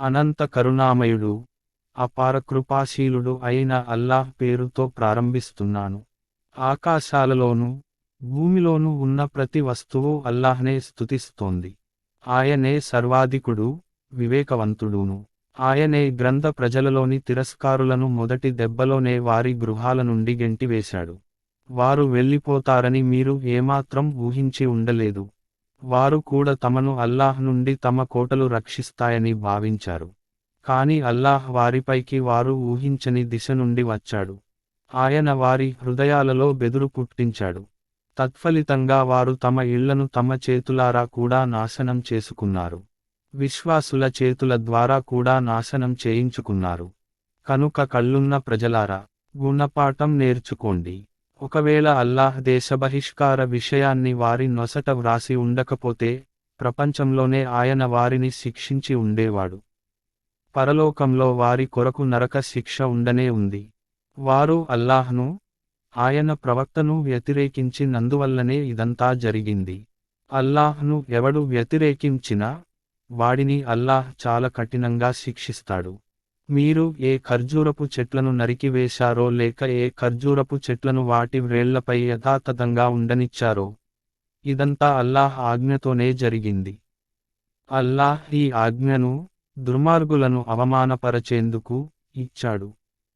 అనంత కరుణామయుడు అపార కృపాశీలుడు అయిన అల్లాహ్ పేరుతో ప్రారంభిస్తున్నాను. ఆకాశాలలోనూ భూమిలోనూ ఉన్న ప్రతి వస్తువు అల్లాహ్నే స్థుతిస్తోంది ఆయనే సర్వాధికుడు వివేకవంతుడును. ఆయనే గ్రంథ ప్రజలలోని తిరస్కారులను మొదటి దెబ్బలోనే వారి గృహాల నుండి గెంటివేశాడు. వారు వెళ్ళిపోతారని మీరు ఏమాత్రం ఊహించి ఉండలేదు. వారు కూడా తమను అల్లాహ్ నుండి తమ కోటలు రక్షిస్తాయని భావించారు. కాని అల్లాహ్ వారిపైకి వారు ఊహించని దిశ నుండి వచ్చాడు. ఆయన వారి హృదయాలలో బెదురు పుట్టించాడు. తత్ఫలితంగా వారు తమ ఇళ్ళను తమ చేతులారా కూడా నాశనం చేసుకున్నారు. విశ్వాసుల చేతుల ద్వారా కూడా నాశనం చేయించుకున్నారు. కనుక కళ్ళున్న ప్రజలారా గుణపాఠం నేర్చుకోండి. ఒకవేళ అల్లాహ్ దేశబహిష్కార విషయాన్ని వారి నొసట వ్రాసి ఉండకపోతే ప్రపంచంలోనే ఆయన వారిని శిక్షించి ఉండేవాడు. పరలోకంలో వారి కొరకు నరక శిక్ష ఉండనే ఉంది. వారు అల్లాహ్ను ఆయన ప్రవక్తను వ్యతిరేకించి నందువల్లనే ఇదంతా జరిగింది. అల్లాహ్ను ఎవడు వ్యతిరేకించినా వాడిని అల్లాహ్ చాలా కఠినంగా శిక్షిస్తాడు. మీరు ఏ ఖర్జూరపు చెట్లను నరికివేశారో లేక ఏ ఖర్జూరపు చెట్లను వాటి వ్రేళ్ళపై యథాతథంగా ఉండనిచ్చారో ఇదంతా అల్లాహ్ ఆజ్ఞతోనే జరిగింది. అల్లాహ్ ఈ ఆజ్ఞను దుర్మార్గులను అవమానపరచేందుకు ఇచ్చాడు.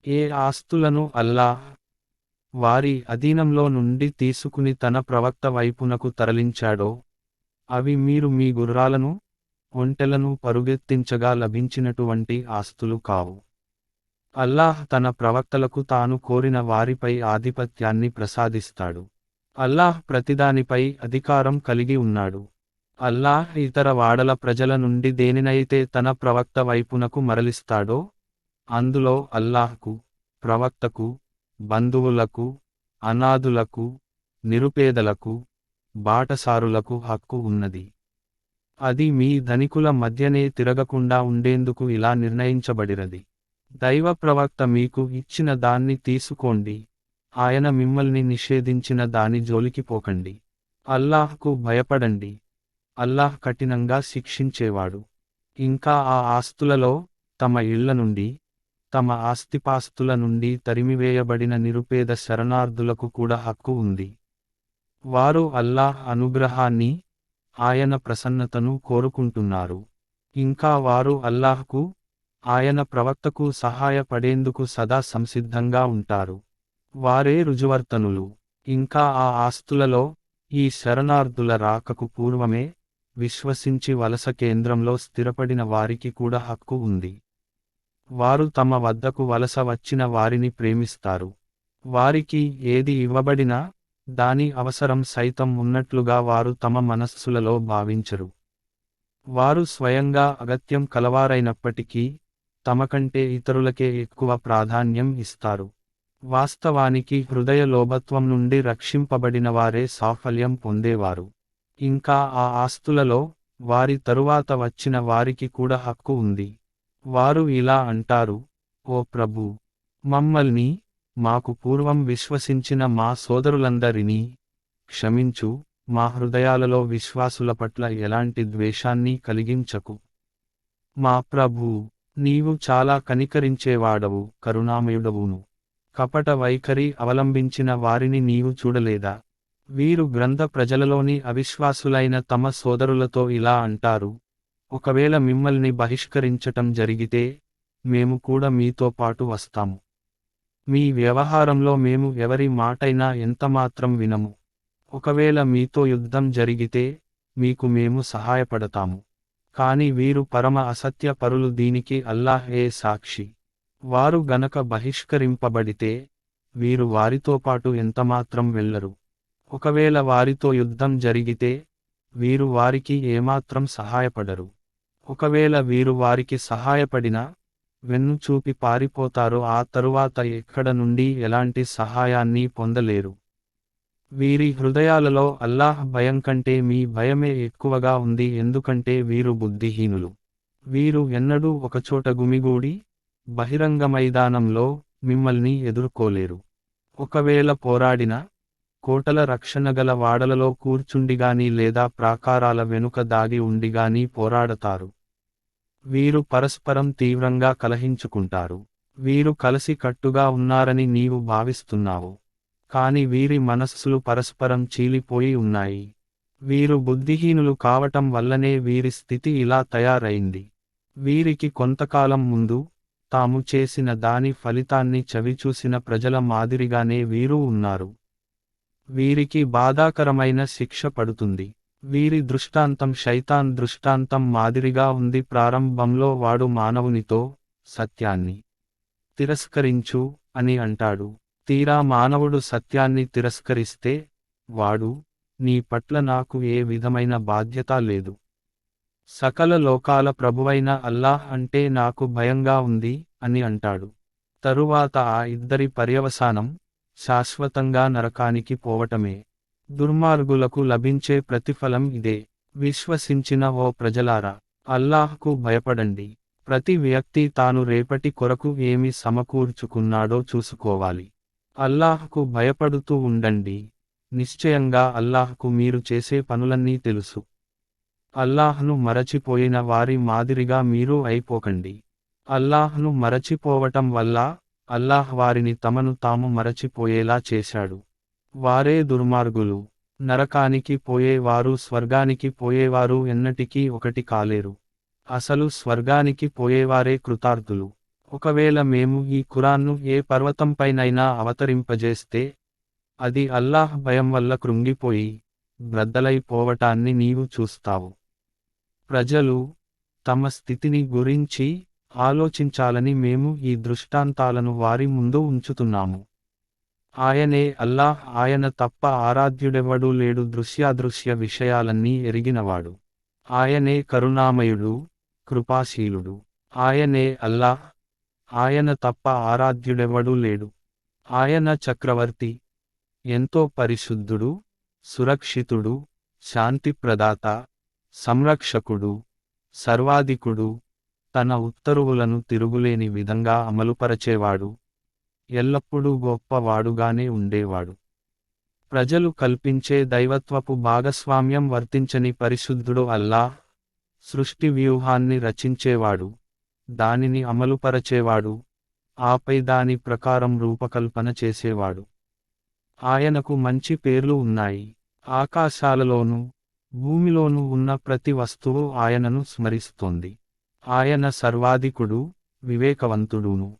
ఏ ఆస్తులను అల్లాహ్ వారి అధీనంలో నుండి తీసుకుని తన ప్రవక్త వైపునకు తరలించాడో అవి మీరు మీ గుర్రాలను ఒంటెలను పరుగెత్తించగా లభించినటువంటి ఆస్తులు కావు. అల్లాహ్ తన ప్రవక్తలకు తాను కోరిన వారిపై ఆధిపత్యాన్ని ప్రసాదిస్తాడు. అల్లాహ్ ప్రతిదానిపై అధికారం కలిగి ఉన్నాడు. అల్లాహ్ ఇతర వాడల ప్రజల నుండి దేనినైతే తన ప్రవక్త వైపునకు మరలిస్తాడో అందులో అల్లాహ్కు ప్రవక్తకు బంధువులకు అనాథులకు నిరుపేదలకు బాటసారులకు హక్కు ఉన్నది. అది మీ ధనికుల మధ్యనే తిరగకుండా ఉండేందుకు ఇలా నిర్ణయించబడినది. దైవ ప్రవక్త మీకు ఇచ్చిన దాన్ని తీసుకోండి. ఆయన మిమ్మల్ని నిషేధించిన దాని జోలికి పోకండి. అల్లాహ్కు భయపడండి. అల్లాహ్ కఠినంగా శిక్షించేవాడు. ఇంకా ఆ ఆస్తులలో తమ ఇళ్ళ నుండి తమ ఆస్తిపాస్తుల నుండి తరిమివేయబడిన నిరుపేద శరణార్థులకు కూడా హక్కు ఉంది. వారు అల్లాహ్ అనుగ్రహాన్ని ఆయన ప్రసన్నతను కోరుకుంటున్నారు. ఇంకా వారు అల్లాహ్కు ఆయన ప్రవక్తకు సహాయపడేందుకు సదా సంసిద్ధంగా ఉంటారు. వారే రుజువర్తనులు. ఇంకా ఆ ఆస్తులలో ఈ శరణార్థుల రాకకు పూర్వమే విశ్వసించి వలస కేంద్రంలో స్థిరపడిన వారికి కూడా హక్కు ఉంది. వారు తమ వద్దకు వలస వచ్చిన వారిని ప్రేమిస్తారు. వారికి ఏది ఇవ్వబడినా దాని అవసరం సైతం ఉన్నట్లుగా వారు తమ మనస్సులలో భావించరు. వారు స్వయంగా అగత్యం కలవారైనప్పటికీ తమకంటే ఇతరులకే ఎక్కువ ప్రాధాన్యం ఇస్తారు. వాస్తవానికి హృదయ లోభత్వం నుండి రక్షింపబడిన వారే సాఫల్యం పొందేవారు. ఇంకా ఆ ఆస్తులలో వారి తరువాత వచ్చిన వారికి కూడా హక్కు ఉంది. వారు ఇలా అంటారు ఓ ప్రభు! మమ్మల్ని మాకు పూర్వం విశ్వసించిన మా సోదరులందరినీ క్షమించు మా హృదయాలలో విశ్వాసుల పట్ల ఎలాంటి ద్వేషాన్ని కలిగించకు. మా ప్రభూ నీవు చాలా కనికరించేవాడవు కరుణామయుడవును. కపట వైఖరి అవలంబించిన వారిని నీవు చూడలేదా? వీరు గ్రంథ ప్రజలలోని అవిశ్వాసులైన తమ సోదరులతో ఇలా అంటారు ఒకవేళ మిమ్మల్ని బహిష్కరించటం జరిగితే మేము కూడా మీతో పాటు వస్తాము. మీ వ్యవహారంలో మేము ఎవరి మాటైనా ఎంతమాత్రం వినము. ఒకవేళ మీతో యుద్ధం జరిగితే మీకు మేము సహాయపడతాము. కాని వీరు పరమ అసత్య పరులు దీనికి అల్లాహ్ ఏ సాక్షి. వారు గనక బహిష్కరింపబడితే వీరు వారితో పాటు ఎంతమాత్రం వెళ్ళరు. ఒకవేళ వారితో యుద్ధం జరిగితే వీరు వారికి ఏమాత్రం సహాయపడరు. ఒకవేళ వీరు వారికి సహాయపడినా వెన్ను చూపి పారిపోతారు ఆ తరువాత ఎక్కడ నుండి ఎలాంటి సహాయాన్ని పొందలేరు. వీరి హృదయాలలో అల్లాహ్ భయం కంటే మీ భయమే ఎక్కువగా ఉంది ఎందుకంటే వీరు బుద్ధిహీనులు. వీరు ఎన్నడూ ఒకచోట గుమిగూడి బహిరంగ మైదానంలో మిమ్మల్ని ఎదుర్కోలేరు. ఒకవేళ పోరాడిన కోటల రక్షణగల వాడలలో కూర్చుండిగాని లేదా ప్రాకారాల వెనుక దాగి ఉండిగాని పోరాడతారు. వీరు పరస్పరం తీవ్రంగా కలహించుకుంటారు. వీరు కలిసి కట్టుగా ఉన్నారని నీవు భావిస్తున్నావు. కాని వీరి మనస్సులు పరస్పరం చీలిపోయి ఉన్నాయి. వీరు బుద్ధిహీనులు కావటం వల్లనే వీరి స్థితి ఇలా తయారైంది. వీరికి కొంతకాలం ముందు తాము చేసిన దాని ఫలితాన్ని చవిచూసిన ప్రజల మాదిరిగానే వీరు ఉన్నారు. వీరికి బాధాకరమైన శిక్ష పడుతుంది. వీరి దృష్టాంతం శైతాన్ దృష్టాంతం మాదిరిగా ఉంది. ప్రారంభంలో వాడు మానవునితో సత్యాన్ని తిరస్కరించు అని అంటాడు. తీరా మానవుడు సత్యాన్ని తిరస్కరిస్తే వాడు నీ పట్ల నాకు ఏ విధమైన బాధ్యత లేదు. సకల లోకాల ప్రభువైన అల్లాహ్ అంటే నాకు భయంగా ఉంది అని అంటాడు. తరువాత ఆ ఇద్దరి పర్యవసానం శాశ్వతంగా నరకానికి పోవటమే. దుర్మార్గులకు లభించే ప్రతిఫలం ఇదే. విశ్వసించిన ఓ ప్రజలారా అల్లాహ్కు భయపడండి. ప్రతి వ్యక్తి తాను రేపటి కొరకు ఏమి సమకూర్చుకున్నాడో చూసుకోవాలి. అల్లాహ్కు భయపడుతూ ఉండండి. నిశ్చయంగా అల్లాహ్కు మీరు చేసే పనులన్నీ తెలుసు. అల్లాహ్ను మరచిపోయిన వారి మాదిరిగా మీరు అయిపోకండి. అల్లాహ్ను మరచిపోవటం వల్ల అల్లాహ్ వారిని తమను తాము మరచిపోయేలా చేశాడు. వారే దుర్మార్గులు. నరకానికి పోయేవారు స్వర్గానికి పోయేవారు ఎన్నటికీ ఒకటి కాలేరు. అసలు స్వర్గానికి పోయేవారే కృతార్థులు. ఒకవేళ మేము ఈ ఖురాన్ను ఏ పర్వతంపైనైనా అవతరింపజేస్తే అది అల్లాహ్ భయం వల్ల కృంగిపోయి బ్రద్దలైపోవటాన్ని నీవు చూస్తావు. ప్రజలు తమ స్థితిని గురించి ఆలోచించాలని మేము ఈ దృష్టాంతాలను వారి ముందు ఉంచుతున్నాము. ఆయనే అల్లాహ్ ఆయన తప్ప ఆరాధ్యుడెవడూ లేడు. దృశ్యాదృశ్య విషయాలన్నీ ఎరిగినవాడు. ఆయనే కరుణామయుడు కృపాశీలుడు. ఆయనే అల్లాహ్ ఆయన తప్ప ఆరాధ్యుడెవడూ లేడు. ఆయన చక్రవర్తి ఎంతో పరిశుద్ధుడు సురక్షితుడు శాంతిప్రదాత సంరక్షకుడు సర్వాధికుడు. తన ఉత్తరువులను తిరుగులేని విధంగా అమలుపరచేవాడు. ఎల్లప్పుడూ గొప్పవాడుగానే ఉండేవాడు. ప్రజలు కల్పించే దైవత్వపు భాగస్వామ్యం వర్తించని పరిశుద్ధుడు అల్లా సృష్టి వ్యూహాన్ని రచించేవాడు దానిని అమలుపరచేవాడు ఆపై దాని ప్రకారం రూపకల్పన చేసేవాడు. ఆయనకు మంచి పేర్లు ఉన్నాయి. ఆకాశాలలోనూ భూమిలోనూ ఉన్న ప్రతి వస్తువు ఆయనను స్మరిస్తోంది. ఆయన సర్వాధికుడు వివేకవంతుడును.